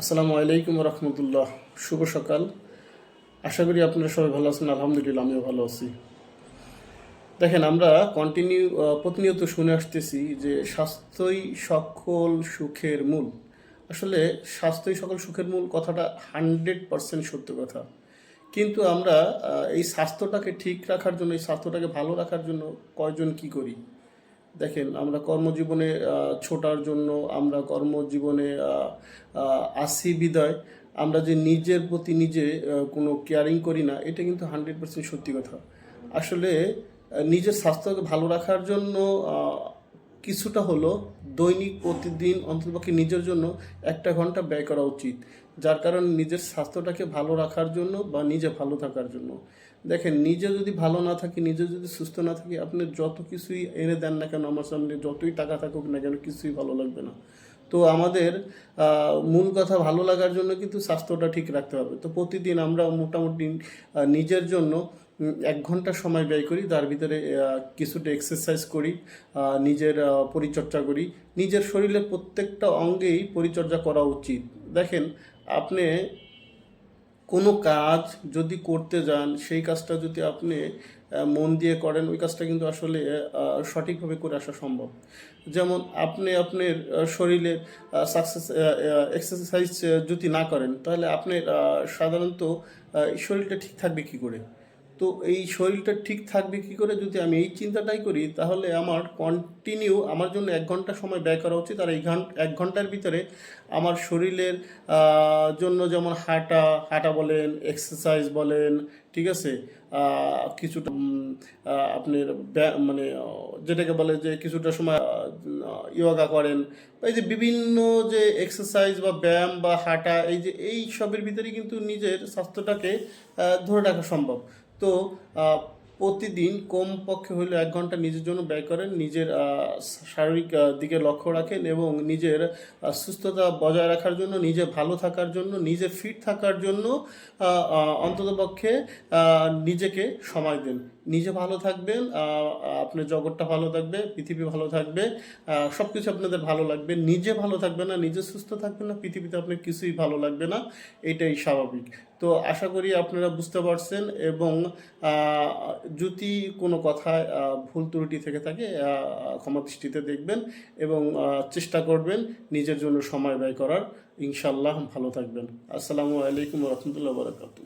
আসসালামু আলাইকুম রহমতুল্লাহ। শুভ সকাল। আশা করি আপনারা সবাই ভালো আছেন, আলহামদুলিল্লাহ আমিও ভালো আছি। দেখেন, আমরা কন্টিনিউ প্রতিনিয়ত শুনে আসতেছি যে স্বাস্থ্যই সকল সুখের মূল। আসলে স্বাস্থ্যই সকল সুখের মূল কথাটা হান্ড্রেড পার্সেন্ট সত্য কথা। কিন্তু আমরা এই স্বাস্থ্যটাকে ঠিক রাখার জন্য, এই স্বাস্থ্যটাকে ভালো রাখার জন্য কয়জন কি করি? দেখেন, আমরা কর্মজীবনে ছোটার জন্য আমরা কর্মজীবনে আসি বিদায়। আমরা যে নিজের প্রতি নিজে কোনো কেয়ারিং করি না, এটা কিন্তু হান্ড্রেড পার্সেন্ট সত্যি কথা। আসলে নিজের স্বাস্থ্যকে ভালো রাখার জন্য কিছুটা হলো দৈনিক প্রতিদিন অন্ততপক্ষে নিজের জন্য একটা ঘণ্টা ব্যয় করা উচিত, যার কারণে নিজের স্বাস্থ্যটাকে ভালো রাখার জন্য বা নিজে ভালো থাকার জন্য। দেখেন, নিজে যদি ভালো না থাকি, নিজে যদি সুস্থ না থাকি, আপনি যত কিছুই এনে দেন না কেন, আমার সামনে যতই টাকা থাকুক না কেন, কিছুই ভালো লাগবে না। তো আমাদের মূল কথা ভালো লাগার জন্য কিন্তু স্বাস্থ্যটা ঠিক রাখতে হবে। তো প্রতিদিন আমরা মোটামুটি নিজের জন্য এক ঘণ্টা সময় ব্যয় করি, তার ভিতরে কিছুটা এক্সারসাইজ করি নিজের পরিচর্যা করি। নিজের শরীরের প্রত্যেকটা অঙ্গেই পরিচর্যা করা উচিত। দেখেন, আপনি কোনো কাজ যদি করতে যান, সেই কাজটা যদি আপনি মন দিয়ে করেন, ওই কাজটা কিন্তু আসলে সঠিকভাবে করে আসা সম্ভব। যেমন আপনি আপনার শরীরে সাকসেস এক্সারসাইজ যদি না করেন, তাহলে আপনি সাধারণত শরীরটা ঠিক থাকবে কী করে? তো এই শরীরটা ঠিক থাকবে কি করে? যদি আমি এই চিন্তাটাই করি, তাহলে আমার কন্টিনিউ আমার জন্য এক ঘণ্টা সময় ব্যয় করা উচিত। আর এই ঘণ্টা এক ঘণ্টার ভিতরে আমার শরীরের জন্য যেমন হাঁটা হাঁটা বলেন এক্সারসাইজ বলেন, ঠিক আছে? কিছুটা আপনার মানে যেটাকে বলে যে কিছুটা সময় ইয়োগা করেন। এই যে বিভিন্ন যে এক্সারসাইজ বা ব্যায়াম বা হাঁটা, এই যে, এই সবের ভিতরে কিন্তু নিজের স্বাস্থ্যটাকে ধরে রাখা সম্ভব। তো প্রতিদিন কমপক্ষে হলে এক ঘণ্টা নিজের জন্য ব্যয় করেন, নিজের শারীরিক দিকে লক্ষ্য রাখেন এবং নিজের সুস্থতা বজায় রাখার জন্য, নিজে ভালো থাকার জন্য, নিজে ফিট থাকার জন্য অন্ততপক্ষে নিজেকে সময় দেন। নিজে ভালো থাকবেন আপনার জগৎটা ভালো থাকবে, পৃথিবী ভালো থাকবে সব কিছু আপনাদের ভালো লাগবে। নিজে ভালো থাকবে না, নিজে সুস্থ থাকবে না, পৃথিবীতে আপনার কিছুই ভালো লাগবে না, এটাই স্বাভাবিক। তো আশা করি আপনারা বুঝতে পারছেন এবং যদি কোনো কথায় ভুল ত্রুটি থেকে থাকে ক্ষমা দৃষ্টিতে দেখবেন এবং চেষ্টা করবেন নিজের জন্য সময় ব্যয় করার। ইনশাল্লাহ ভালো থাকবেন। আসসালামু আলাইকুম রহমতুল্লাহ বারকাতু